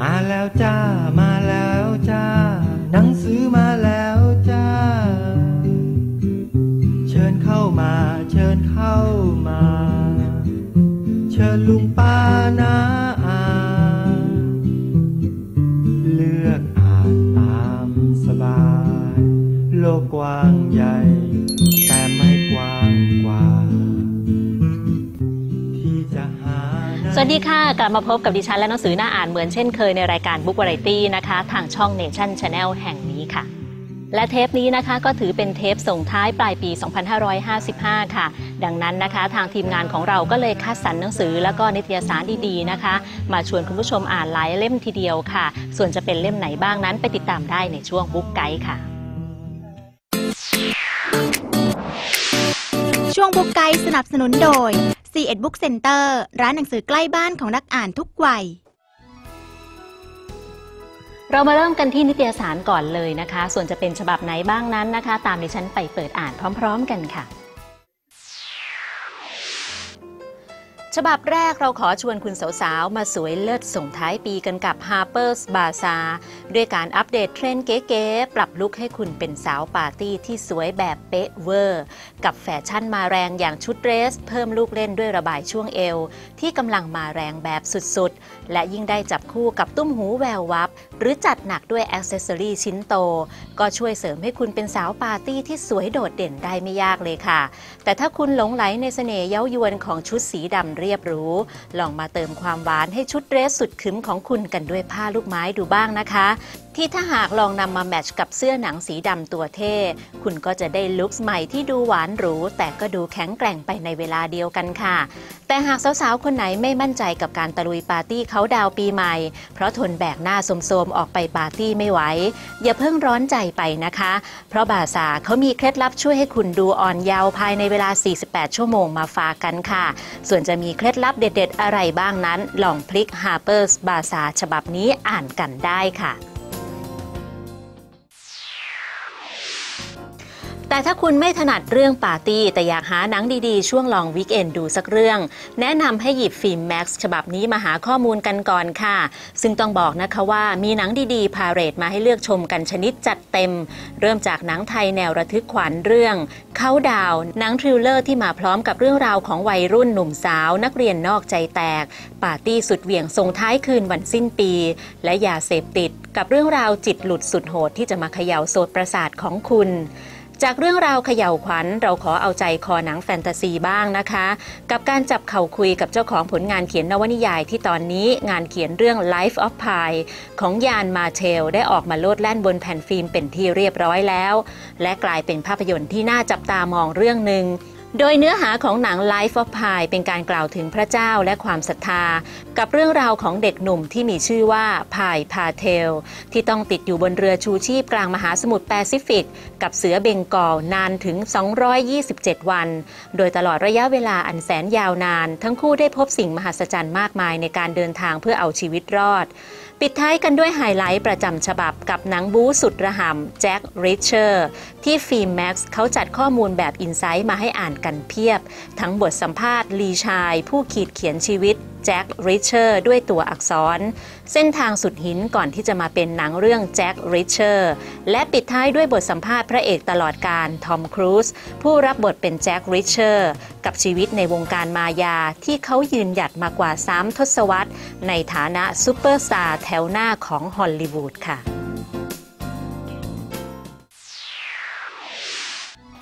มาแล้วจ้า สวัสดีค่ะ กลับมาพบกับดิฉันและหนังสือหน้าอ่านเหมือนเช่นเคยในรายการ Book Variety นะคะ ทางช่อง Nation Channel แห่งนี้ค่ะ และเทปนี้นะคะก็ถือเป็นเทปส่งท้ายปลายปี 2555 ค่ะ ดังนั้นนะคะทางทีมงานของเราก็เลยคัดสรรหนังสือ แล้วก็นิตยสารดีๆนะคะ มาชวนคุณผู้ชมอ่านหลายเล่มทีเดียวค่ะ ส่วนจะเป็นเล่มไหนบ้างนั้นไปติดตามได้ในช่วง Book Guide ค่ะ ช่วงบุ๊กไกด์สนับสนุนโดย C1 Book Center ร้านหนังสือใกล้บ้านของนักอ่านทุกวัย เรามาเริ่มกันที่นิตยสารก่อนเลยนะคะ ส่วนจะเป็นฉบับไหนบ้างนั้นนะคะ ตามดิฉันไปเปิดอ่านพร้อม ๆ กันค่ะ ฉบับแรกเราขอชวนคุณสาวๆ มาสวยเลิศส่งท้ายปีกันกับ Harper's Bazaar ด้วยการอัปเดตเทรนด์เก๋ๆ ปรับลุคให้คุณเป็นสาวปาร์ตี้ที่สวยแบบเป๊ะเวอร์ กับแฟชั่นมาแรงอย่างชุดเดรส เพิ่มลูกเล่นด้วยระบายช่วงเอว ที่กำลังมาแรงแบบสุดๆ และยิ่งได้จับคู่กับตุ้มหูแวววับ หรือจัดหนักด้วยอ c เซสซอรีชิ้นโต ก็ช่วยเสริมให้คุณเป็นสาวปาร์ตี้ที่สวยโดดเด่นได้ไม่ยากเลยค่ะ แต่ถ้าคุณหลงไหลในเสน่ห์เย้ายวนของชุดสีดำเรียบหรูลองมาเติมความหวานให้ชุดเดรสสุดขึ้มของคุณกันด้วยผ้าลูกไม้ดูบ้างนะคะ ที่ถ้าหากลองนำมาแมทช์กับเสื้อหนังสีดำตัวเท่ คุณก็จะได้ลุคใหม่ที่ดูหวานหรู แต่ก็ดูแข็งแกร่งไปในเวลาเดียวกันค่ะ แต่หากสาวๆ คนไหนไม่มั่นใจกับการตะลุยปาร์ตี้เขาดาวปีใหม่ เพราะทนแบกหน้าโสมๆ ออกไปปาร์ตี้ไม่ไหว อย่าเพิ่งร้อนใจไปนะคะ เพราะบาซาเขามีเคล็ดลับช่วยให้คุณดูอ่อนเยาว์ภายในเวลา 48 ชั่วโมงมาฝากกันค่ะ ส่วนจะมีเคล็ดลับเด็ด ๆ อะไรบ้างนั้น ลองพลิก Harper's Barza ฉบับนี้อ่านกันได้ค่ะ แต่ถ้าคุณไม่ถนัดเรื่องปาร์ตี้ แต่อยากหาหนังดีๆ ช่วงลองวีคเอนดูสักเรื่อง แนะนำให้หยิบฟิล์มแม็กซ์ฉบับนี้มาหาข้อมูลกันก่อนค่ะ ซึ่งต้องบอกนะคะว่ามีหนังดีๆ พาเรตมาให้เลือกชมกันชนิดจัดเต็ม เริ่มจากหนังไทยแนวระทึกขวัญเรื่องเขาดาวหนังทริลเลอร์ที่มาพร้อมกับเรื่องราวของวัยรุ่นหนุ่มสาว นักเรียนนอกใจแตก ปาร์ตี้สุดเหวี่ยงส่งท้ายคืนวันสิ้นปี และยาเสพติด กับเรื่องราวจิตหลุดสุดโหดที่จะมาเขย่าโสดประสาทของคุณ จากเรื่องราวเขย่าวขวัญเราขอเอาใจคอหนังแฟนตาซีบ้างนะคะ กับการจับเข่าคุยกับเจ้าของผลงานเขียนนวนิยายที่ตอนนี้งานเขียนเรื่อง Life of Pi ของยานมาเทลได้ออกมาโลดแล่นบนแผ่นฟิล์มเป็นที่เรียบร้อยแล้ว และกลายเป็นภาพยนตร์ที่น่าจับตามองเรื่องหนึ่ง โดยเนื้อหาของหนัง Life of Pi เป็นการกล่าวถึงพระเจ้าและความศรัทธา กับเรื่องราวของเด็กหนุ่มที่มีชื่อว่าพายพาเทล ที่ต้องติดอยู่บนเรือชูชีพกลางมหาสมุทรแปซิฟิก กับเสือเบงกอลนานถึง 227 วัน โดยตลอดระยะเวลาอันแสนยาวนาน ทั้งคู่ได้พบสิ่งมหัศจรรย์มากมายในการเดินทางเพื่อเอาชีวิตรอด ปิดท้ายกันด้วยไฮไลท์ประจำฉบับกับหนังบู๊สุดระห่ำแจ็คริชเชอร์ที่ฟิล์มแม็กซ์เขาจัดข้อมูลแบบอินไซต์มาให้อ่านกันเพียบ ทั้งบทสัมภาษณ์ลีชาย ผู้ขีดเขียนชีวิตแจ็คริชเชอร์ด้วยตัวอักษร เส้นทางสุดหินก่อนที่จะมาเป็นหนังเรื่องแจ็คริชเชอร์และปิดท้ายด้วยบทสัมภาษณ์พระเอกตลอดการทอมครูซผู้รับบทเป็นแจ็คริชเชอร์กับชีวิตในวงการมายาที่เขายืนหยัดมากว่า 3 ทศวรรษ ในฐานะซูเปอร์สตาร์แถวหน้าของฮอลลีวูดค่ะ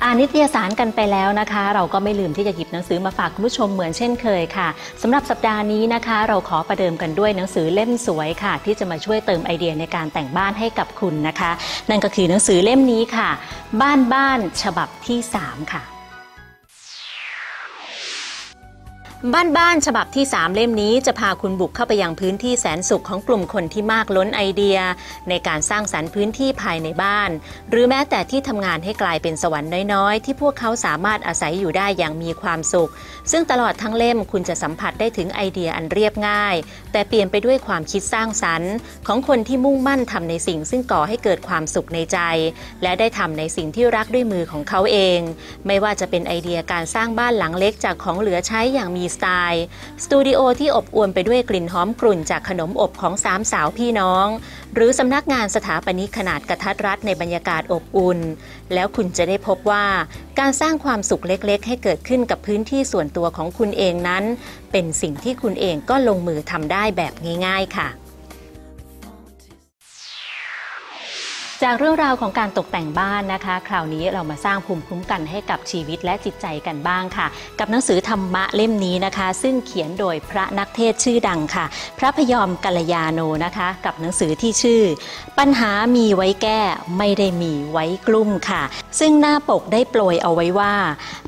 อ่านนิตยสารกันไปแล้วนะคะ เราก็ไม่ลืมที่จะหยิบหนังสือมาฝากคุณผู้ชมเหมือนเช่นเคยค่ะสำหรับสัปดาห์นี้นะคะ เราขอประเดิมกันด้วยหนังสือเล่มสวยค่ะ ที่จะมาช่วยเติมไอเดียในการแต่งบ้านให้กับคุณนะคะ นั่นก็คือหนังสือเล่มนี้ค่ะ บ้านบ้านฉบับที่ 3 ค่ะ บ้านบ้านฉบับที่ 3 เล่มนี้จะพาคุณบุกเข้าไปยังพื้นที่แสนสุขของกลุ่มคนที่มากล้นไอเดีย ในการสร้างสรรค์พื้นที่ภายในบ้าน หรือแม้แต่ที่ทำงานให้กลายเป็นสวรรค์น้อยๆ ที่พวกเขาสามารถอาศัยอยู่ได้อย่างมีความสุข ซึ่งตลอดทั้งเล่มคุณจะสัมผัสได้ถึงไอเดียอันเรียบง่าย แต่เปลี่ยนไปด้วยความคิดสร้างสรรค์ ของคนที่มุ่งมั่นทำในสิ่ง ซึ่งก่อให้เกิดความสุขในใจ และได้ทำในสิ่งที่รักด้วยมือของเขาเอง ไม่ว่าจะเป็นไอเดียการสร้างบ้านหลังเล็กจากของเหลือใช้อย่างมีสไตล์ สตูดิโอที่อบอวลไปด้วยกลิ่นหอมกลุ่นจากขนมอบของสามสาวพี่น้อง หรือสำนักงานสถาปนิกขนาดกระทัดรัดในบรรยากาศอบอุ่น แล้วคุณจะได้พบว่า การสร้างความสุขเล็กๆ ให้เกิดขึ้นกับพื้นที่ส่วนตัวของคุณเองนั้น เป็นสิ่งที่คุณเองก็ลงมือทำได้แบบง่าย ๆ ค่ะ จากเรื่องราวของการตกแต่งบ้านนะคะ คราวนี้เรามาสร้างภูมิคุ้มกันให้กับชีวิตและจิตใจกันบ้างค่ะ กับหนังสือธรรมะเล่มนี้นะคะ ซึ่งเขียนโดยพระนักเทศชื่อดังค่ะ พระพยอมกัลยาโนนะคะ กับหนังสือที่ชื่อ ปัญหามีไว้แก้ไม่ได้มีไว้กลุ้มค่ะ ซึ่งหน้าปกได้โปรยเอาไว้ว่า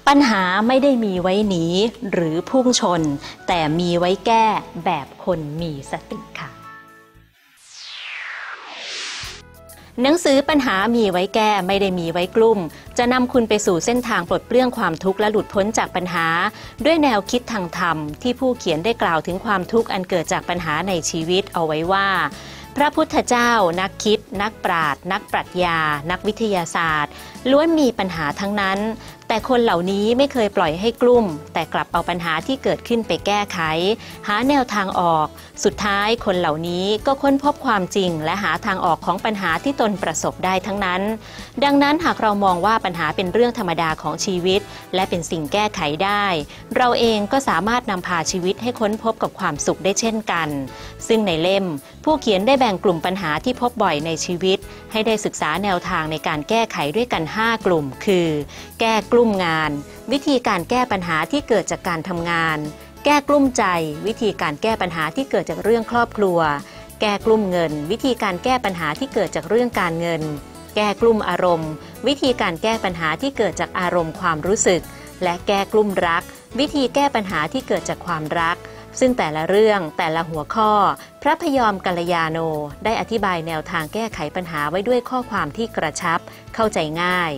ปัญหาไม่ได้มีไว้หนีหรือพุ่งชน แต่มีไว้แก้แบบคนมีสติค่ะ หนังสือปัญหามีไว้แก้ไม่ได้มีไว้กลุ่ม จะนำคุณไปสู่เส้นทางปลดเปลื้องความทุกข์และหลุดพ้นจากปัญหา ด้วยแนวคิดทางธรรม ที่ผู้เขียนได้กล่าวถึงความทุกข์อันเกิดจากปัญหาในชีวิตเอาไว้ว่า พระพุทธเจ้า นักคิด นักปราชญ์นักปรัชญา นักวิทยาศาสตร์ ล้วนมีปัญหาทั้งนั้น แต่คนเหล่านี้ไม่เคยปล่อยให้กลุ่ม แต่กลับเอาปัญหาที่เกิดขึ้นไปแก้ไข หาแนวทางออก สุดท้ายคนเหล่านี้ก็ค้นพบความจริง และหาทางออกของปัญหาที่ตนประสบได้ทั้งนั้น ดังนั้นหากเรามองว่าปัญหาเป็นเรื่องธรรมดาของชีวิต และเป็นสิ่งแก้ไขได้ เราเองก็สามารถนำพาชีวิตให้ค้นพบกับความสุขได้เช่นกัน ซึ่งในเล่ม ผู้เขียนได้แบ่งกลุ่มปัญหาที่พบบ่อยในชีวิต ให้ได้ศึกษาแนวทางในการแก้ไขด้วยกัน 5 กลุ่ม คือ แก้กลุ่มงาน วิธีการแก้ปัญหาที่เกิดจากการทำงาน แก้กลุ่มใจ วิธีการแก้ปัญหาที่เกิดจากเรื่องครอบครัว แก้กลุ่มเงิน วิธีการแก้ปัญหาที่เกิดจากเรื่องการเงิน แก้กลุ่มอารมณ์ วิธีการแก้ปัญหาที่เกิดจากอารมณ์ความรู้สึก และแก้กลุ่มรัก วิธีแก้ปัญหาที่เกิดจากความรักซึ่งแต่ละเรื่องแต่ละหัวข้อ พระพยอมกัลยาโน ได้อธิบายแนวทางแก้ไขปัญหาไว้ด้วยข้อความที่กระชับ เข้าใจง่าย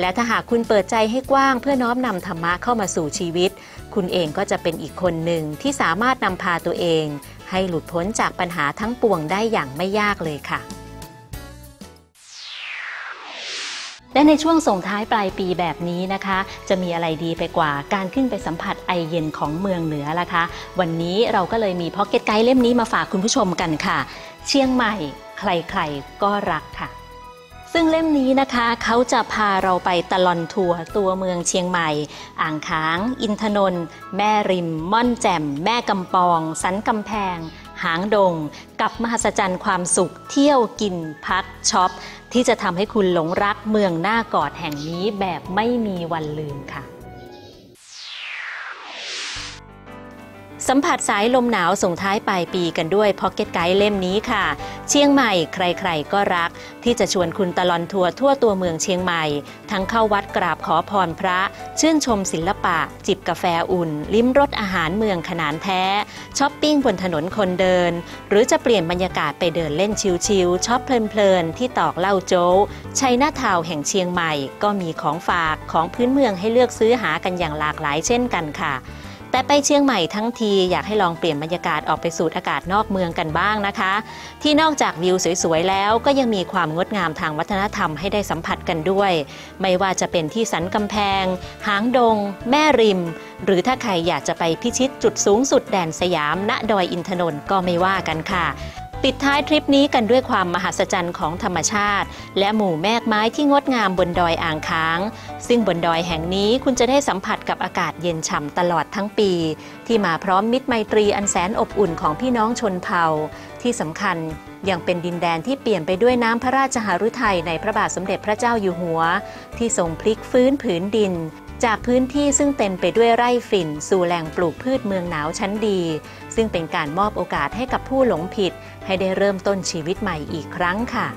และถ้าหากคุณเปิดใจให้กว้างเพื่อน้อมนำธรรมะเข้ามาสู่ชีวิต คุณเองก็จะเป็นอีกคนหนึ่งที่สามารถนำพาตัวเอง ให้หลุดพ้นจากปัญหาทั้งปวงได้อย่างไม่ยากเลยค่ะ และในช่วงส่งท้ายปลายปีแบบนี้นะคะ จะมีอะไรดีไปกว่าการขึ้นไปสัมผัสไอเย็นของเมืองเหนือล่ะคะ วันนี้เราก็เลยมีพ็อกเก็ตไกด์เล่มนี้มาฝากคุณผู้ชมกันค่ะ เชียงใหม่ ใครๆก็รักค่ะ ซึ่งเล่มนี้นะคะเขาจะพาเราไปตลอนทัวร์ตัวเมืองเชียงใหม่ อ่างค้าง อินทนนท์แม่ริม ม่อนแจ่ม แม่กำปอง สันกำแพง หางดง กับมหัศจรรย์ความสุข เที่ยวกินพักช็อป ที่จะทำให้คุณหลงรักเมืองหน้ากอดแห่งนี้แบบไม่มีวันลืมค่ะ สัมผัสสายลมหนาวส่งท้ายปลายปีกันด้วยพ็อกเก็ตไกด์เล่มนี้ค่ะ เชียงใหม่ใครๆก็รัก ที่จะชวนคุณตลอนทัวร์ทั่วตัวเมืองเชียงใหม่ ทั้งเข้าวัดกราบขอพรพระ ชื่นชมศิลปะ จิบกาแฟอุ่น ลิ้มรสอาหารเมืองขนานแท้ ช้อปปิ้งบนถนนคนเดิน หรือจะเปลี่ยนบรรยากาศไปเดินเล่นชิลๆช็อปเพลินๆที่ตอกเหล้าโจ๊กชัยนาทาวแห่งเชียงใหม่ ก็มีของฝากของพื้นเมืองให้เลือกซื้อหากันอย่างหลากหลายเช่นกันค่ะ แต่ไปเชียงใหม่ทั้งทีอยากให้ลองเปลี่ยนบรรยากาศออกไปสูดอากาศนอกเมืองกันบ้างนะคะ ที่นอกจากวิวสวยๆแล้วก็ยังมีความงดงามทางวัฒนธรรมให้ได้สัมผัสกันด้วย ไม่ว่าจะเป็นที่สันกำแพง หางดง แม่ริม หรือถ้าใครอยากจะไปพิชิตจุดสูงสุดแดนสยาม ณดอยอินทนนท์ก็ไม่ว่ากันค่ะ ปิดท้ายทริปนี้กันด้วยความมหัศจรรย์ของธรรมชาติ และหมู่แมกไม้ที่งดงามบนดอยอ่างค้าง ซึ่งบนดอยแห่งนี้คุณจะได้สัมผัสกับอากาศเย็นฉ่ำตลอดทั้งปี ที่มาพร้อมมิตรไมตรีอันแสนอบอุ่นของพี่น้องชนเผ่า ที่สำคัญยังเป็นดินแดนที่เปลี่ยนไปด้วยน้ำพระราชหฤทัยในพระบาทสมเด็จพระเจ้าอยู่หัว ที่ทรงพลิกฟื้นผืนดิน จากพื้นที่ซึ่งเต็มไปด้วยไร่ฝิ่น สู่แหล่งปลูกพืชเมืองหนาวชั้นดี ซึ่งเป็นการมอบโอกาสให้กับผู้หลงผิด ให้ได้เริ่มต้นชีวิตใหม่อีกครั้งค่ะ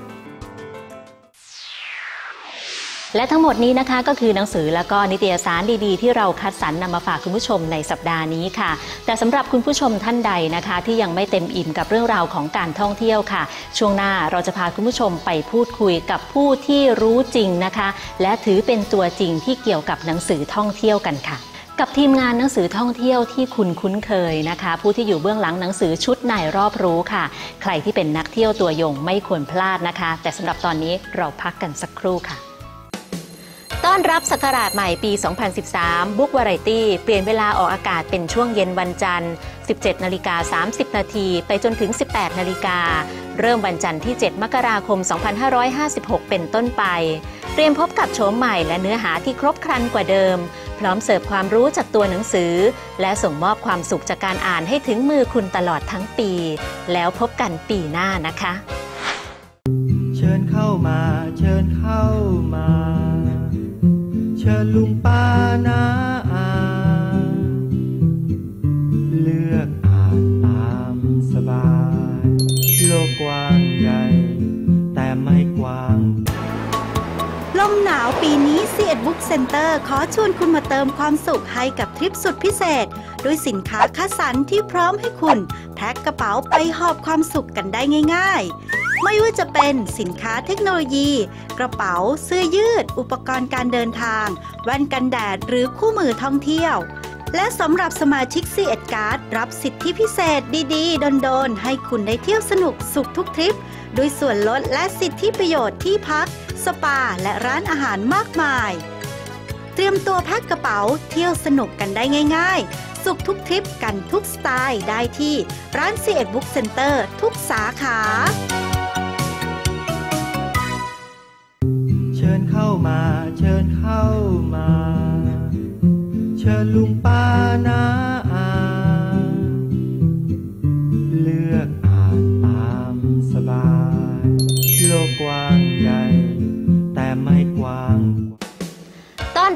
และทั้งหมดนี้นะคะก็คือหนังสือแล้วก็นิตยสารดีๆ ที่เราคัดสรรนำมาฝากคุณผู้ชมในสัปดาห์นี้ค่ะ แต่สำหรับคุณผู้ชมท่านใดนะคะ ที่ยังไม่เต็มอิ่มกับเรื่องราวของการท่องเที่ยวค่ะ ช่วงหน้าเราจะพาคุณผู้ชมไปพูดคุยกับผู้ที่รู้จริงนะคะ และถือเป็นตัวจริงที่เกี่ยวกับหนังสือท่องเที่ยวกันค่ะ กับทีมงานหนังสือท่องเที่ยวที่คุณคุ้นเคยนะคะ ผู้ที่อยู่เบื้องหลังหนังสือชุดในรอบรู้ค่ะ ใครที่เป็นนักเที่ยวตัวยงไม่ควรพลาดนะคะ แต่สำหรับตอนนี้เราพักกันสักครู่ค่ะ ต้อนรับศักราชใหม่ปี 2013 บุ๊กวารตี้เปลี่ยนเวลาออกอากาศเป็นช่วงเย็นวันจันทร์ 17 นาฬิกา 30 นาทีไปจนถึง 18 นาฬิกา เริ่มวันจันทร์ที่ 7 มกราคม 2556 เป็นต้นไป เตรียมพบกับโฉมใหม่และเนื้อหาที่ครบครันกว่าเดิม พร้อมเสิร์ฟความรู้จากตัวหนังสือ และส่งมอบความสุขจากการอ่านให้ถึงมือคุณตลอดทั้งปี แล้วพบกันปีหน้านะคะ เชิญเข้ามา เชิญเข้ามา เชิญลุงป้านา ปีนี้ c ีเอ็ดบุ๊กเซ็นเตอร์ขอชวนคุณมาเติมความสุขให้กับทริปสุดพิเศษ ด้วยสินค้าคัดสรรที่พร้อมให้คุณแพ็คกระเป๋าไปหอบความสุขกันได้ง่าย ๆ ไม่ว่าจะเป็นสินค้าเทคโนโลยี กระเป๋า เสื้อยืด อุปกรณ์การเดินทาง แว่นกันแดดหรือคู่มือท่องเที่ยวและสำหรับสมาชิก c ีเอ็ดการ์ดรับสิทธิพิเศษดีๆ โดนๆ ให้คุณได้เที่ยวสนุกสุขทุกทริป ด้วยส่วนลดและสิทธิประโยชน์ที่พัก สปาและร้านอาหารมากมาย เตรียมตัวแพ็คกระเป๋าเที่ยวสนุกกันได้ง่าย ๆ สุขทุกทริปกันทุกสไตล์ได้ที่ร้านซีเอ็ดบุ๊กเซ็นเตอร์ทุกสาขาเชิญเข้ามา เชิญเข้ามา เชิญลุงป้านา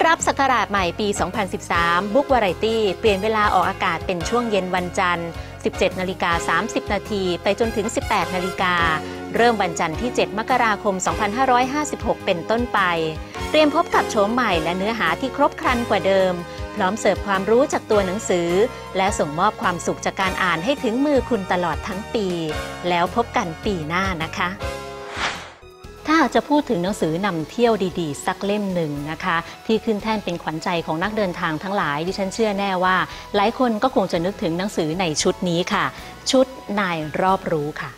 รับศักราชใหม่ปี 2013 บุ๊กวารตี้ เปลี่ยนเวลาออกอากาศเป็นช่วงเย็นวันจันทร์ 17 นาฬิกา 30 นาทีไปจนถึง 18 นาฬิกา เริ่มวันจันทร์ที่ 7 มกราคม 2556 เป็นต้นไป เตรียมพบกับโฉมใหม่และเนื้อหาที่ครบครันกว่าเดิม พร้อมเสิร์ฟความรู้จากตัวหนังสือ และส่งมอบความสุขจากการอ่านให้ถึงมือคุณตลอดทั้งปี แล้วพบกันปีหน้านะคะ ถ้าจะพูดถึงหนังสือนำเที่ยวดีๆ สักเล่มหนึ่งนะคะ ที่ขึ้นแท่นเป็นขวัญใจของนักเดินทางทั้งหลาย ดิฉันเชื่อแน่ว่า หลายคนก็คงจะนึกถึงหนังสือในชุดนี้ค่ะ ชุดนายรอบรู้ค่ะ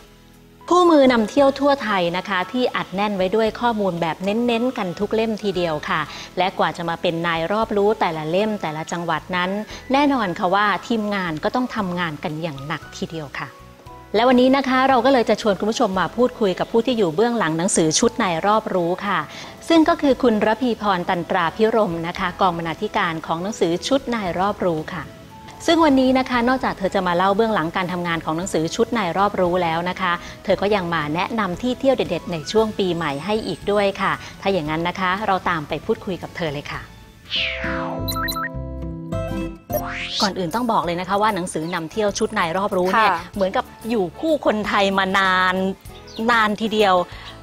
คู่มือนำเที่ยวทั่วไทยนะคะ ที่อัดแน่นไว้ด้วยข้อมูลแบบเน้นๆ กันทุกเล่มทีเดียวค่ะ และกว่าจะมาเป็นนายรอบรู้แต่ละเล่มแต่ละจังหวัดนั้น แน่นอนค่ะว่าทีมงานก็ต้องทำงานกันอย่างหนักทีเดียวค่ะ และวันนี้นะคะเราก็เลยจะชวนคุณผู้ชมมาพูดคุยกับผู้ที่อยู่เบื้องหลังหนังสือชุดในรอบรู้ค่ะ ซึ่งก็คือคุณระพีพรตันตราพิรมนะคะ กองบรรณาธิการของหนังสือชุดนายรอบรู้ค่ะ ซึ่งวันนี้นะคะนอกจากเธอจะมาเล่าเบื้องหลังการทำงานของหนังสือชุดนายรอบรู้แล้วนะคะ เธอก็ยังมาแนะนำที่เที่ยวเด็ด ๆ ในช่วงปีใหม่ให้อีกด้วยค่ะ ถ้าอย่างนั้นนะคะ เราตามไปพูดคุยกับเธอเลยค่ะ ก่อนอื่นต้องบอกเลยนะคะว่าหนังสือนำเที่ยวชุดนายรอบรู้เนี่ยค่ะเหมือนกับอยู่คู่คนไทยมานานนานทีเดียว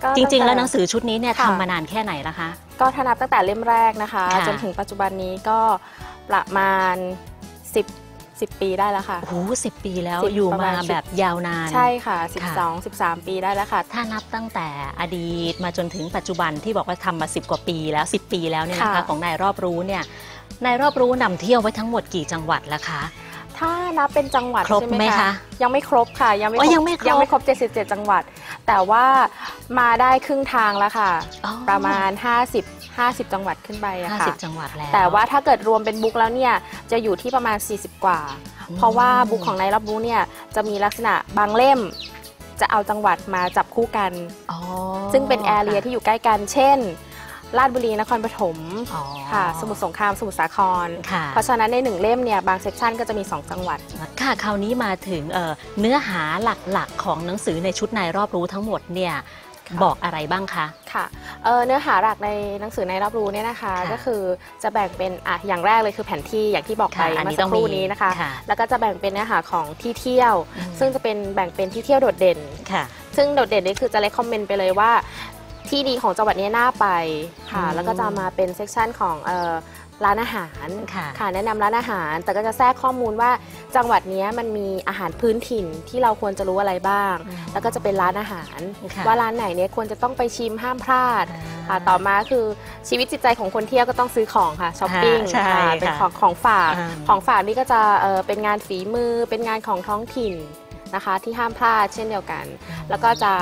ก็จริง ๆ แล้วตั้หนังสือชุดนี้เนี่ยค่ะทำมานานแค่ไหนละคะ ก็ถ้านับตั้งแต่เล่มแรกนะคะค่ะจนถึงปัจจุบันนี้ก็ประมาณ 10 10 ปีได้แล้วค่ะ โอ้โหสิปีแล้วสิบอยู่ประมามาณ แบบยาวนาน ใช่ค่ะค่ะ 12 13 ปีได้แล้วค่ะ ถ้านับตั้งแต่อดีตมาจนถึงปัจจุบันที่บอกว่าทำมา 10 กว่าปีแล้ว 10 ปีแล้วเนี่ยนะคะค่ะ ของนายรอบรู้เนี่ยนายรอบรู้นำเที่ยวไว้ทั้งหมดกี่จังหวัดละคะ ถ้านับเป็นจังหวัดครบใช่ไหมไหมคะคะยังไม่ครบค่ะ ยังไม่อ๋อครบยังไม่ครบ ยังไม่ครบ 77 จังหวัด แต่ว่ามาได้ครึ่งทางแล้วค่ะ อ๋อประมาณ 50 50 จังหวัดขึ้นไปอะค่ะ50 จังหวัดแล้ว แต่ว่าถ้าเกิดรวมเป็นบุ๊กแล้วเนี่ยจะอยู่ที่ประมาณ 40 กว่า เพราะว่าบุ๊กของนายรับบุ๊กเนี่ยจะมีลักษณะบางเล่ม จะเอาจังหวัดมาจับคู่กันอ๋อซึ่งเป็นแอเรียที่อยู่ใกล้กัน เช่นราชบุรีนครปฐมอ๋อค่ะ สมุทรสงครามสมุทรสาครค่ะเพราะฉะนั้นในหนึ่งเล่มเนี่ยบางเซกชันก็จะมี 2 จังหวัด ค่ะ คราวนี้มาถึงเอ่อเนื้อหาหลักๆ ของหนังสือในชุดนายรอบรู้ทั้งหมดเนี่ยค่ะ บอกอะไรบ้างคะค่ะเอ่อเนื้อหาหลักในหนังสือในรับรู้เนี่ยนะคะค่ะก็คือจะแบ่งเป็นอะอย่างแรกเลยคือแผนที่อย่างที่บอกไปค่ะอันเมื่นี้อสักครู่ต้องมีนี้นะคะค่ะแล้วก็จะแบ่งเป็นเนื้อหาของที่เที่ยวอืมซึ่งจะเป็นแบ่งเป็นที่เที่ยวโดดเด่นค่ะซึ่งโดดเด่นนี่คือจะเล c คอมเมนต์ไปเลยว่าที่ดีของจังหวัดนี้น่าไปค่ะอืมแล้วก็จะมาเป็นเซกชันของเอ่อ ร้านอาหารค่ะแนะนำร้านอาหาร แต่ก็จะแทรกข้อมูลว่าจังหวัดนี้มันมีอาหารพื้นถิ่นที่เราควรจะรู้อะไรบ้างอืมแล้วก็จะเป็นร้านอาหารค่ะว่าร้านไหนเนี่ยควรจะต้องไปชิมห้ามพลาดอ่าค่ะต่อมาคือชีวิตจิตใจของคนเที่ยวก็ต้องซื้อของค่ะช้อปปิ้งใช่ค่ะเป็นค่ะของของฝากอ่าของฝากนี่ก็จะเอ่อเป็นงานฝีมือเป็นงานของท้องถิ่นนะคะที่ห้ามพลาดเช่นเดียวกัน แล้วก็จะ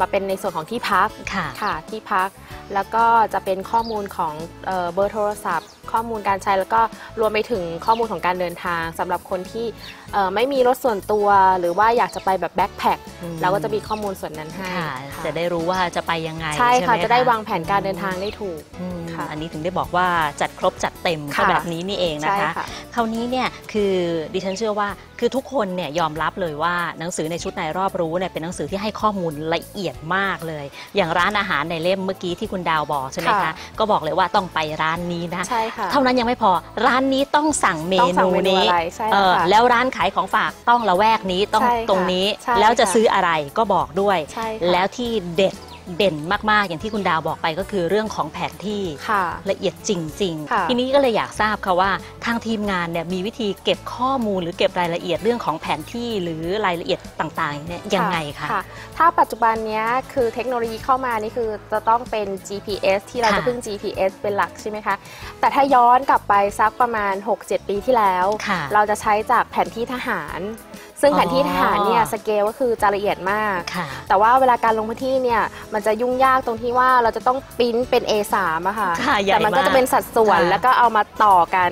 มาเป็นในส่วนของที่พักค่ะค่ะที่พัก แล้วก็จะเป็นข้อมูลของเอ่อเบอร์โทรศัพท์ข้อมูลการใช้แล้วก็รวมไปถึงข้อมูลของการเดินทางสำหรับคนที่เอ่อไม่มีรถส่วนตัว หรือว่าอยากจะไปแบบแบ็คแพคอืมเราก็จะมีข้อมูลส่วนนั้นให้ค่ะค่ะจะได้รู้ว่าจะไปยังไงใช่ค่ะไหมจะได้วางแผนการเดินทางได้ถูกอืมค่ะอันนี้ถึงได้บอกว่าจัดครบจัดเต็มก็ค่ะแบบนี้นี่เองนะใช่คะค่ะคราวนี้เนี่ยคือดิฉันเชื่อว่าคือทุกคนเนี่ยยอมรับเลยว่าหนังสือในชุดในรอบรู้เนี่ยเป็นหนังสือที่ให้ข้อมูลละเอียดมากเลย อย่างร้านอาหารในเล่มเมื่อกี้ที่คุณดาวบอกใช่ไหมคะค่ะก็บอกเลยว่าต้องไปร้านนี้นะใช่ค่ะเท่านั้นยังไม่พอ ร้านนี้ต้องสั่งเมต้องสั่นูงเมนูนี้อะไรใช่เออค่ะแล้วร้านขายของฝากต้องละแวกนี้ต้องใช่ค่ะตรงนี้ใช่แล้วจะค่ะซื้ออะไรก็บอกด้วยใช่ค่ะแล้วที่เด็ด เด่นมากๆ อย่างที่คุณดาวบอกไปก็คือเรื่องของแผนที่ค่ะละเอียดจริง ค่ะ ๆ ทีนี้ก็เลยอยากทราบค่ะว่าทางทีมงานเนี่ยมีวิธีเก็บข้อมูลหรือเก็บรายละเอียดเรื่องของแผนที่หรือรายละเอียดต่างๆเนี่ยยังไงคะ ถ้าปัจจุบันเนี้ยคือเทคโนโลยีเข้ามานี่คือจะต้องเป็น GPS ที่เราค่ะ จะพึ่ง GPS เป็นหลักใช่ไหมคะ แต่ถ้าย้อนกลับไปสักประมาณ 6-7 ปีที่แล้ว ค่ะ เราจะใช้จากแผนที่ทหาร ซึ่งอ๋อแผนที่ทหารเนี่ยสเกลก็คือจะละเอียดมากค่ะแต่ว่าเวลาการลงพื้นที่เนี่ยมันจะยุ่งยากตรงที่ว่าเราจะต้องปริ้นเป็น A3 อะค่ะค่ะใหญ่แต่มันก็มากจะเป็นสัดส่วนค่ะแล้วก็เอามาต่อกัน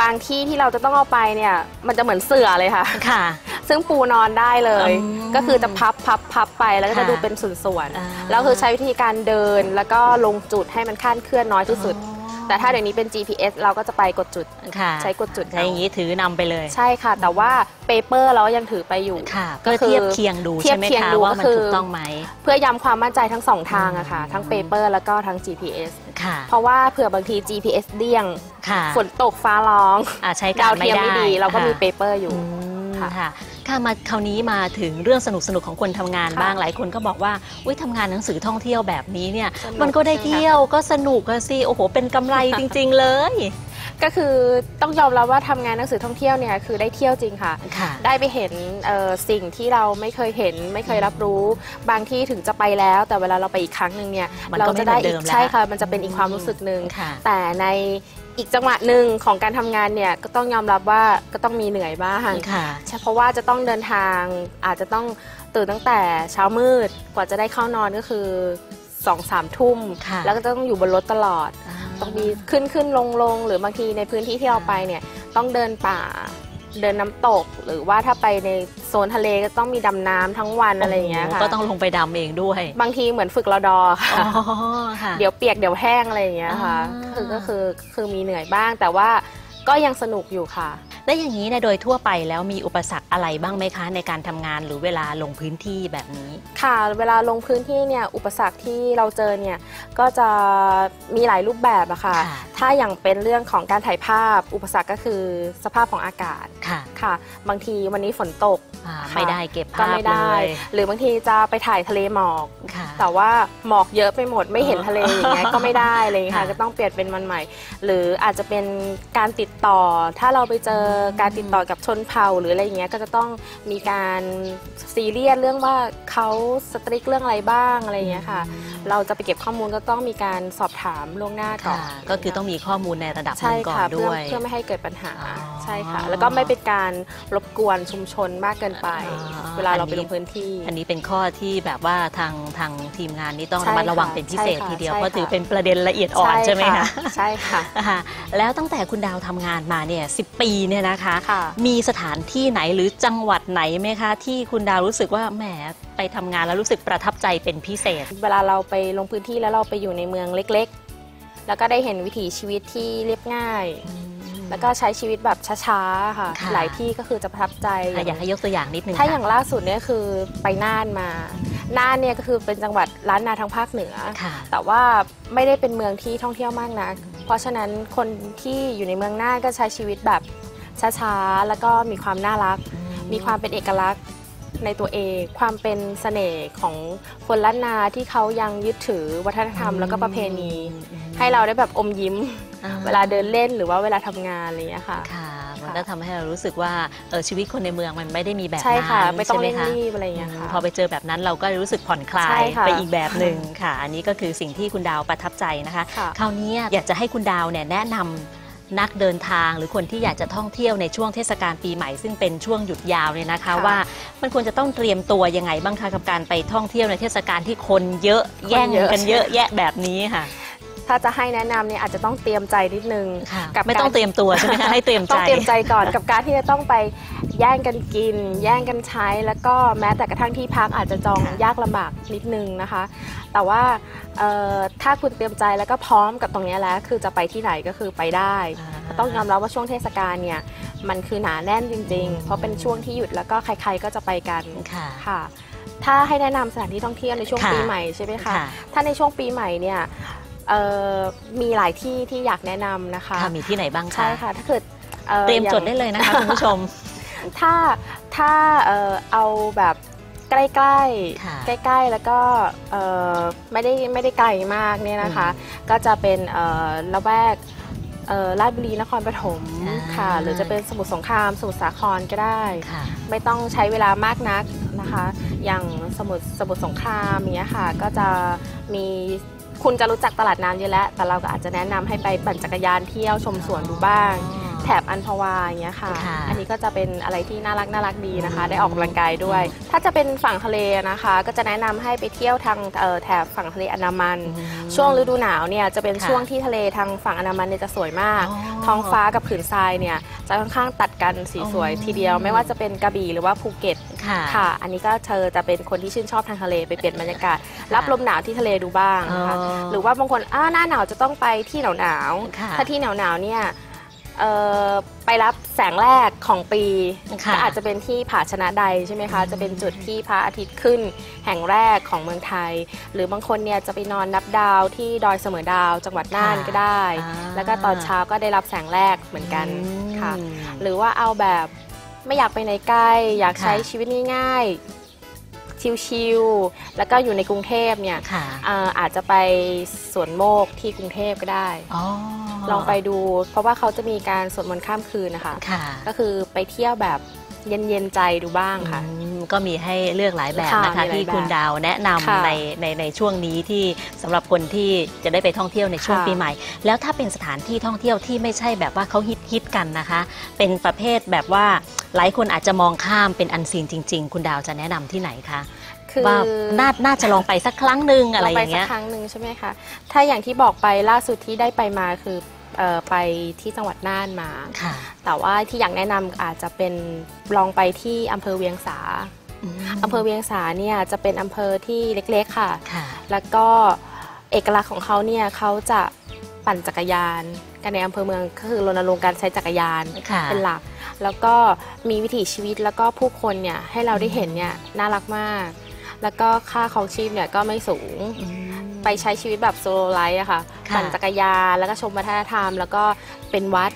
บางที่ที่เราจะต้องเอาไปเนี่ยมันจะเหมือนเสื่อเลยค่ะค่ะซึ่งปูนอนได้เลยอืมก็คือจะพับพับพับไปแล้วก็จะค่ะดูเป็นส่วนอ่าๆแล้วคือใช้วิธีการเดินแล้วก็ลงจุดให้มันคลาดเคลื่อนน้อยที่สุด แต่ถ้าเดี๋ยวนี้เป็น GPS เราก็จะไปกดจุดค่ะใช้กดจุดใช้อย่างนี้ถือนำไปเลย ใช่ค่ะ แต่ว่าเปเปอร์เรายังถือไปอยู่ค่ะก็ก็คือเทียบเคียงดูเทียบใช่ไหมเคียงคะดูว่ามันก็คือถูกต้องไหม เพื่อย้ำความมั่นใจทั้งสองทางอะค่ะอืมทั้งเปเปอร์แล้วก็ทั้ง GPS ค่ะเพราะว่าเผื่อบางที GPS เดี้ยงค่ะฝนตกฟ้าร้องอ่าใช้กาดารวไม่เทียมได้ไม่ดี เราก็มีค่ะเปเปอร์อยู่อืมค่ะ ค่ะค่ะมาคราวนี้มาถึงเรื่องสนุกสนุกๆของคนทำงานค่ะบ้างหลายคนก็บอกว่าอุ้ยทำงานหนังสือท่องเที่ยวแบบนี้เนี่ยสนุกมันก็ได้ใช่ไหมคะเที่ยวก็สนุกอะสิโอ้โห เป็นกำไรจริง ๆ เลย ก็คือต้องยอมรับว่าทำงานหนังสือท่องเที่ยวเนี่ยคือได้เที่ยวจริงค่ะค่ะได้ไปเห็นเอ่อสิ่งที่เราไม่เคยเห็นไม่เคยรับรู้ บางที่ถึงจะไปแล้ว แต่เวลาเราไปอีกครั้งหนึ่งเนี่ยมันเราก็ไม่จะได้เหมือนเดิอีกมแล้วใช่ค่ะมันจะเป็นอีกความรู้สึกหนึ่งค่ะแต่ใน อีกจังหวะหนึ่งของการทำงานเนี่ยก็ต้องยอมรับว่าก็ต้องมีเหนื่อยบ้างค่ะใช่เพราะว่าจะต้องเดินทางอาจจะต้องตื่นตั้งแต่เช้ามืดกว่าจะได้เข้านอนก็คือสองสามทุ่มค่ะแล้วก็ต้องอยู่บนรถตลอด ต้องมีขึ้นขึ้นลงลงหรือบางทีในพื้นที่ที่เราไปเนี่ยต้องเดินป่า เดินน้ำตก หรือว่าถ้าไปในโซนทะเลก็ต้องมีดำน้ำทั้งวันอะไรอย่างเงี้ยค่ะก็ต้องลงไปดำเองด้วย บางทีเหมือนฝึกรอดอค่ะอ๋อค่ะเดี๋ยวเปียกเดี๋ยวแห้งอะไรอย่างเงี้ยค่ะอ่าคือก็คือคือมีเหนื่อยบ้าง แต่ว่าก็ยังสนุกอยู่ค่ะและอย่างนี้เนี่ยโดยทั่วไปแล้วมีอุปสรรคอะไรบ้างไหมคะ ในการทำงานหรือเวลาลงพื้นที่แบบนี้ ค่ะ เวลาลงพื้นที่เนี่ยอุปสรรคที่เราเจอเนี่ยก็จะมีหลายรูปแบบอะค่ะค่ะถ้าอย่างเป็นเรื่องของการถ่ายภาพ อุปสรรคก็คือสภาพของอากาศ ค่ะค่ะ บางทีวันนี้ฝนตกอ่าค่ะไม่ได้เก็บก็ภาพไม่ได้เลยหรือบางทีจะไปถ่ายทะเลหมอกค่ะแต่ว่าหมอกเยอะไปหมดไม่เห็นทะเลอย่างเงี้ยก็ไม่ได้อะไรอย่างเลยค่ะค่ะก็ต้องเปลี่ยนเป็นวันใหม่ หรืออาจจะเป็นการติดต่อ ถ้าเราไปเจอการติดต่อกับชนเผ่าหรืออะไรอย่างเงี้ยก็จะต้องมีการซีเรียสเรื่องว่าเขาสตริกเรื่องอะไรบ้างอะไรอย่างเงี้ยค่ะ เราจะไปเก็บข้อมูลก็ต้องมีการสอบถามล่วงหน้าก่อค่ะนก็คือต้องมีข้อมูลในระดับหใช่นึ่งก่อนค่ะเพื่อด้วยเพื่อไม่ให้เกิดปัญหาอ๋อใช่ค่ะ แล้วก็ไม่เป็นการรบกวนชุมชนมากเกินไปอ๋อเวลาเราไปอันนี้ลงพื้นที่ อันนี้เป็นข้อที่แบบว่าทางทางทีมงานนี้ต้องใช่ระมัดระวังค่ะเป็นพิเศษใช่ค่ะทีเดียวใช่เพราะถือค่ะเป็นประเด็นละเอียดอ่อนใช่ไหมคะใช่ค่ะค่ะแล้วตั้งแต่คุณดาวทำงานมาเนี่ยสิปีเนี่ยนะคะค่ะมีสถานที่ไหนหรือจังหวัดไหนไหมคะ ที่คุณดาวรู้สึกว่าแหมไปทำงานแล้วรู้สึกประทับใจเป็นพิเศษ เวลาเราไปลงพื้นที่แล้วเราไปอยู่ในเมืองเล็ก ๆ แล้วก็ได้เห็นวิถีชีวิตที่เรียบง่าย แล้วก็ใช้ชีวิตแบบช้าๆค่ะ ค่ะ หลายที่ก็คือจะประทับใจ อะอยากให้ยกตัวอย่างนิดนึงถ้าค่ะอย่างล่าสุดเนี่ยคือไปน่านมา น่านเนี่ยก็คือเป็นจังหวัดล้านนาทางภาคเหนือ ค่ะ แต่ว่าไม่ได้เป็นเมืองที่ท่องเที่ยวมากนัก เพราะฉะนั้นคนที่อยู่ในเมืองน่านก็ใช้ชีวิตแบบช้าๆ แล้วก็มีความน่ารัก มีความเป็นเอกลักษณ์ ในตัวเอง ความเป็นเสน่ห์ของคนล้านนาที่เขายังยึดถือวัฒนธรรมแล้วก็ประเพณี ให้เราได้แบบอมยิ้มอ่เวลาเดินเล่นหรือว่าเวลาทำงานอะไรอย่างเงี้ยค่ะค่ะมันก็ทำให้เรารู้สึกว่าเออชีวิตคนในเมืองมันไม่ได้มีแบบใช่นั้นค่ะไม่ต้องใช่เร่งหคะรีบอะไรอย่างเงี้ยค่ะพอไปเจอแบบนั้นเราก็รู้สึกผ่อนคลาใช่ยค่ะไปอีกแบบหนึ่งค่ะ อันนี้ก็คือสิ่งที่คุณดาวประทับใจนะคะค่ะคราวนี้อยากจะให้คุณดาวเนี่ยแนะนำ นักเดินทาง หรือคนที่อยากจะท่องเที่ยวในช่วงเทศกาลปีใหม่ซึ่งเป็นช่วงหยุดยาวเนี่ยนะคะค่ะว่ามันควรจะต้องเตรียมตัวยังไงบ้างคะกับการไปท่องเที่ยวในเทศกาลที่คนเยอะแย่งกันเยอะแยะแบบนี้ค่ะ ถ้าจะให้แนะนำเนี่ยอาจจะต้องเตรียมใจนิดนึงกับไม่ต้องการเตรียมตัวใช่ไหมคะให้เตรียมใจต้องเตรียมใจก่อนกับการที่จะต้องไปแย่งกันกิน แย่งกันใช้ แล้วก็แม้แต่กระทั่งที่พักอาจจะจองค่ะยากลำบากนิดนึงนะคะ แต่ว่าเอ่อถ้าคุณเตรียมใจแล้วก็พร้อมกับตรงเนี้ยแล้ว คือจะไปที่ไหนก็คือไปได้ ต้องยอมรับว่าช่วงเทศกาลเนี่ยมันคือหนาแน่นจริง ๆ เพราะเป็นช่วงที่หยุดแล้วก็ใคร ๆ ก็จะไปกันค่ะค่ะถ้าให้แนะนำสถานที่ท่องเที่ยวในช่วงค่ะปีใหม่ใช่ไหมคะค่ะถ้าในช่วงปีใหม่เนี่ยเอ่อ มีหลายที่ที่อยากแนะนำนะคะค่ะมีที่ไหนบ้างคะใช่ค่ะ ถ้าเกิดอ่อเตรียมอางจดได้เลยนะคะคุณผู้ชม ถ้าถ้าเอ่อเอาแบบใกล้ค่ะๆใกล้ ๆ แล้วก็เอ่อไม่ได้ไม่ได้ไกลมากเนี่ยนะคะ ก็จะเป็นเอ่อละแวกเอ่อลาดบุรีนครปฐมอ่าค่ะ หรือจะเป็นสมุทรสงคราม สมุทรสาครก็ได้ค่ะไม่ต้องใช้เวลามากนักนะคะ อย่างสมุทรสมุทรสงครามอย่างเนี้ยค่ะ ก็จะมี คุณจะรู้จักตลาดน้ำเยอะแล้ว แต่เราก็อาจจะแนะนำให้ไปปั่นจักรยานเที่ยวชมสวนดูบ้าง แถบอันพวาอย่างเงี้ยค่ะ ค่ะอันนี้ก็จะเป็นอะไรที่น่ารักน่ารักดีนะคะ ได้ออกกำลังกายด้วย ถ้าจะเป็นฝั่งทะเลนะคะ ก็จะแนะนำให้ไปเที่ยวทางเอ่อแถบฝั่งทะเลอันดามันอืมช่วงฤดูหนาวเนี่ยจะเป็นค่ะช่วงที่ทะเลทางฝั่งอันดามันเนี่ยจะสวยมาก อ๋อท้องฟ้ากับผืนทรายเนี่ยจะค่อนข้างตัดกันสีสวยอ๋อ ทีเดียว ไม่ว่าจะเป็นกระบี่หรือว่าภูเก็ต ค่ะ ค่ะ อันนี้ก็เธอจะเป็นคนที่ชื่นชอบทางทะเลไปเปลี่ยนบรรยากาศ รับลมหนาวที่ทะเลดูบ้างนะคะอ๋อหรือว่าบางคนอ้าหน้าหนาวจะต้องไปที่หนาวหนาวๆค่ะถ้าที่หนาวหนาวๆเนี่ยเอ่อ ไปรับแสงแรกของปีค่ะก็อาจจะเป็นที่ผาชนะใดใช่ไหมคะ จะเป็นจุดที่พระอาทิตย์ขึ้นแห่งแรกของเมืองไทย หรือบางคนเนี่ยจะไปนอนนับดาวที่ดอยเสมอดาวจังหวัดน่านค่ะก็ได้อ่าแล้วก็ตอนเช้าก็ได้รับแสงแรกเหมือนกันค่ะอืมหรือว่าเอาแบบไม่อยากไปไหนใกล้ อยากค่ะใช้ชีวิตง่ายๆชิลๆ แล้วก็อยู่ในกรุงเทพเนี่ยค่ะอ่าอาจจะไปสวนโมกที่กรุงเทพก็ได้อ๋อ ลองไปดู เพราะว่าเขาจะมีการสวดมนต์ข้ามคืนนะคะค่ะก็คือไปเที่ยวแบบเย็นๆใจดูบ้างค่ะอืมก็มีให้เลือกหลายแบบค่ะนะคะมีหลายที่คุณแบบดาวแนะนำค่ะในในในช่วงนี้ที่สำหรับคนที่จะได้ไปท่องเที่ยวในช่วงค่ะปีใหม่ แล้วถ้าเป็นสถานที่ท่องเที่ยวที่ไม่ใช่แบบว่าเขาฮิตฮิตกันนะคะ เป็นประเภทแบบว่าหลายคนอาจจะมองข้ามเป็นอันซีนจริง ๆ คุณดาวจะแนะนำที่ไหนคะ คือว่าน่าน่าจะลองไปสักครั้งหนึ่งอะไรเราอไปย่างสักเงี้ยครั้งหนึ่งใช่ไหมคะ ถ้าอย่างที่บอกไปล่าสุดที่ได้ไปมาคือเอ่อไปที่จังหวัดน่านมาค่ะแต่ว่าที่อยากแนะนำอาจจะเป็นลองไปที่อำเภอเวียงสาอำเภอเวียงสาเนี่ยจะเป็นอำเภอที่เล็กๆค่ะค่ะแล้วก็เอกลักษณ์ของเขาเนี่ยเขาจะปั่นจักรยานกันในอำเภอเมืองก็คือรณรงค์การใช้จักรยานค่ะเป็นหลัก แล้วก็มีวิถีชีวิตแล้วก็ผู้คนเนี่ยให้เราได้เห็นเนี่ยน่ารักมาก แล้วก็ค่าของชีพเนี่ยก็ไม่สูงอืมไปใช้ชีวิตแบบโซโลไลฟ์อะค่ะค่ะ ปั่นจักรยานแล้วก็ชมวัฒนธรรม แล้วก็เป็นวัด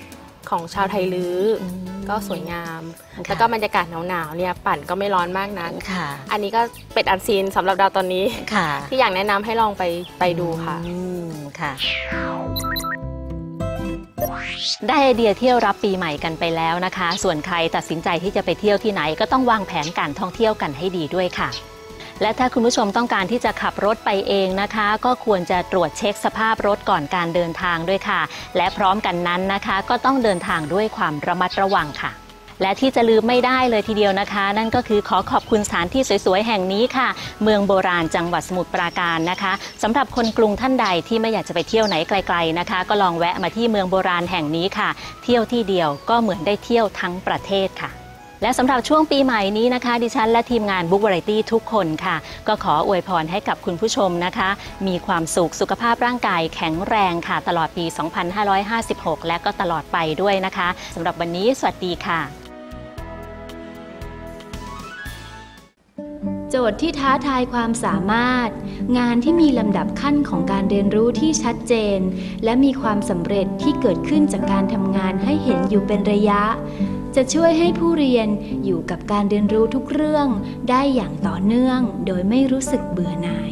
ของชาวไทยลื้ออมก็สวยงามค่ะแล้วก็บรรยากาศหนาวๆเนี่ยปั่นก็ไม่ร้อนมากนัก ค่ะ อันนี้ก็เป็นอันซีนสำหรับดาวตอนนี้ ค่ะที่อยากแนะนำให้ลองไปไปดูค่ะ อืมค่ะ ได้ไอเดียเที่ยวรับปีใหม่กันไปแล้วนะคะ ส่วนใครตัดสินใจที่จะไปเที่ยวที่ไหนก็ต้องวางแผนการท่องเที่ยวกันให้ดีด้วยค่ะ และถ้าคุณผู้ชมต้องการที่จะขับรถไปเองนะคะ ก็ควรจะตรวจเช็คสภาพรถก่อนการเดินทางด้วยค่ะ และพร้อมกันนั้นนะคะ ก็ต้องเดินทางด้วยความระมัดระวังค่ะและที่จะลืมไม่ได้เลยทีเดียวนะคะ นั่นก็คือขอขอบคุณสถานที่สวยๆ แห่งนี้ค่ะ เมืองโบราณจังหวัดสมุทรปราการนะคะสำหรับคนกรุงท่านใดที่ไม่อยากจะไปเที่ยวไหนไกล ๆนะคะ ก็ลองแวะมาที่เมืองโบราณแห่งนี้ค่ะ เที่ยวที่เดียวก็เหมือนได้เที่ยวทั้งประเทศค่ะ และสำหรับช่วงปีใหม่นี้นะคะ ดิฉันและทีมงานบุ๊กวาไรตี้ทุกคนค่ะ ก็ขออวยพรให้กับคุณผู้ชมนะคะ มีความสุขสุขภาพร่างกายแข็งแรงค่ะ ตลอดปี 2556 และก็ตลอดไปด้วยนะคะสำหรับวันนี้สวัสดีค่ะ โจทย์ที่ท้าทายความสามารถ งานที่มีลำดับขั้นของการเรียนรู้ที่ชัดเจน และมีความสำเร็จที่เกิดขึ้นจากการทำงานให้เห็นอยู่เป็นระยะ จะช่วยให้ผู้เรียนอยู่กับการเรียนรู้ทุกเรื่องได้อย่างต่อเนื่อง โดยไม่รู้สึกเบื่อหน่าย